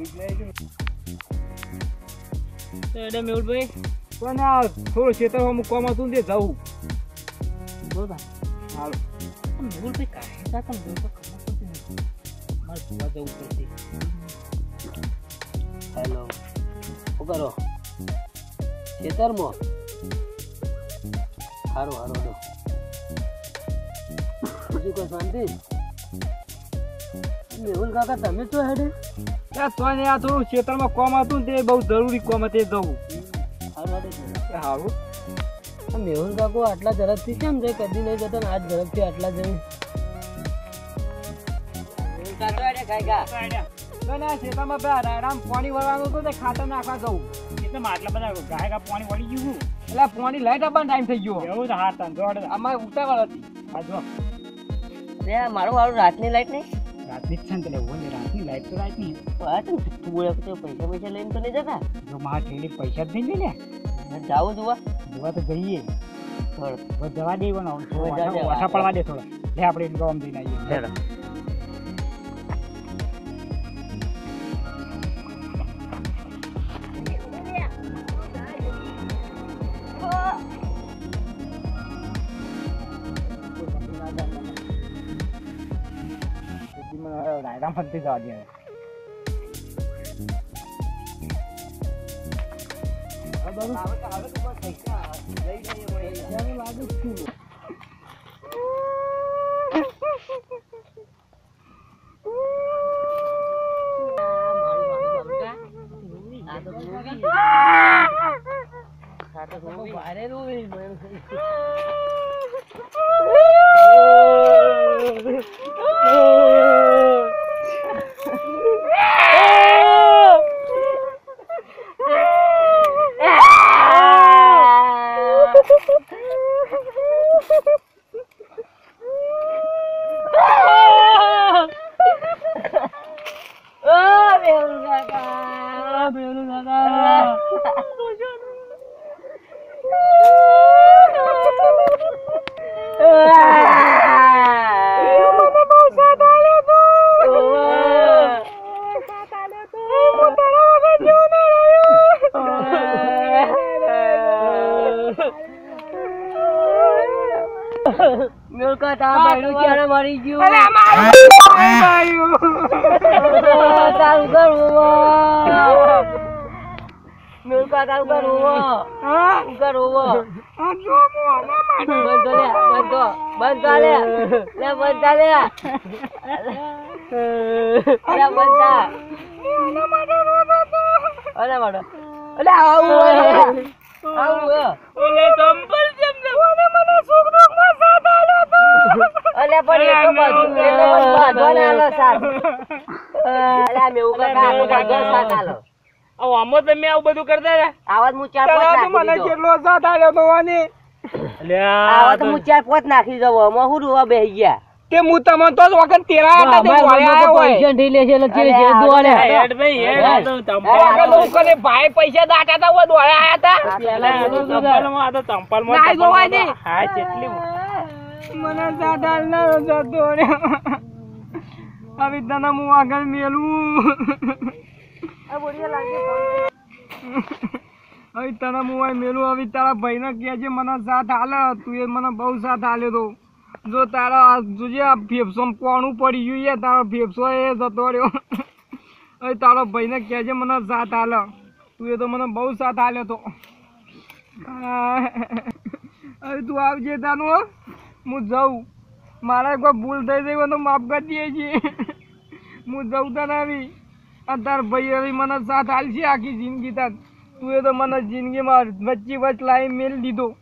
તું એટલે મેહુલભાઈ પણ આ થોડું ખેતરમાં મૂકવામાં હતું ને જવું બોલતા હાલો. મેહુલભાઈ કાંઈ તા પણ જોઈ તો ખબર પડતી નથી. મારે જોવા જવું પડશે. હેલો. શું કરો? ખેતરમાં? સારું સારું હાલો બીજું કોઈ શાંતિ? મેહુલ કાકા તમે તો હેડે. ત્યાં તો ને આ થોડું ખેતરમાં કોમ હતું તે બહુ જરૂરી કોમ હતું દઉં જવું સારું મેહુલ કાકો આટલા ઝડપથી કેમ જાય? કદી નહીં જતા ને આજ ઝડપથી આટલા જવું ખેતરમાં પેલા પાણી વળવાનું હતું તે ખાતર નાખવા જવું. એટલે આટલા બધા ગાય ગા પાણી વળી ગયું એટલે પાણી લાઈટ આપવાનો ટાઈમ થઈ ગયો. એવું તો હા તન અમારે ઉતાવળ હતી. આ જો મારું વાળું રાતની લાઈટ નહીં? રાતની જ છે ને એટલે હોય રાતની લાઈટ તો રાત નહીં તું બોલે તો પૈસા પૈસા લઈને તો નહીં જતા? જો મારા ઠેલી પૈસા જ નહીં લે જાવું જોવા. જોવા તો જઈએ. જવા દે પણ. ઓછા પડવા દે થોડા. લે આપણે ગોમ જઈને આવીએ. rampan The Guardian. 아, 매운 사과. 아, 매운 사과. 도전. 으아. રાયરામ ફરતી જવા દે મરી ગયું? તારું કરવું મિલકા તારું કરવું કરવું બંધ લે બંધ બંધ લે. લે બંધ લે. લે બંધ અરે માડો અલે આવું આવું ઓલે જેમ ને મને મને સુખ દુઃખમાં સાથ આલ્યો તો અલે પણ એ તો બધું એ તો બધું બાંધવાના આલો સાથ. અલે આ મેવું કાકા આનું બાંધવા સાથ આલો. આવો આમો તમે આવું બધું કરતા રહ્યા? આવાજ હું ચાર પોત તારા તો મને કેટલો સાથ આલ્યો તો વાની આવા તો હું ચાર પોત નાખી દઉં આમાં હું રૂવા બેહી ગયા? તે હું તમને તો વખત તેરા હતા તે વળ્યા હોય. હેડ ભાઈ હેડ. તો ચંપલ લોકોને ભાઈ પૈસા દાટા હતા હોય દોડ્યા હતા પેલા તો ચંપલમાં આ તો ચંપલમાં ના જોવાય ચંપલમાં હા કેટલી મને સાદાલ ના જતો આવી તને હું આગળ મેલું. હવે તને હું મેલું. હવે તારા ભાઈને કહેજે મને સાથ હાલે. તું એ મને બહુ સાથ હાલ્યો તો. જો તારા જોજે આ ફેફસોમાં કોણું પડી ગયું છે તારો ફેફસો એ જતો રહ્યો. હવે તારો ભાઈને કહેજે મને સાથ હાલે. તું એ તો મને બહુ સાથ હાલ્યો તો. હવે તું આવજે તાનું હો. જાઉં. મારા કોઈ ભૂલ થઈ ગઈ હોય તો માફ કરી દઈએ છીએ. હું જાઉં તને આવી. અને તાર ભાઈ હવે મને સાથ હાલશે આખી જિંદગી તાર. તું એ તો મને જિંદગીમાં વચ્ચે વચ લાવી મેલ દીધો.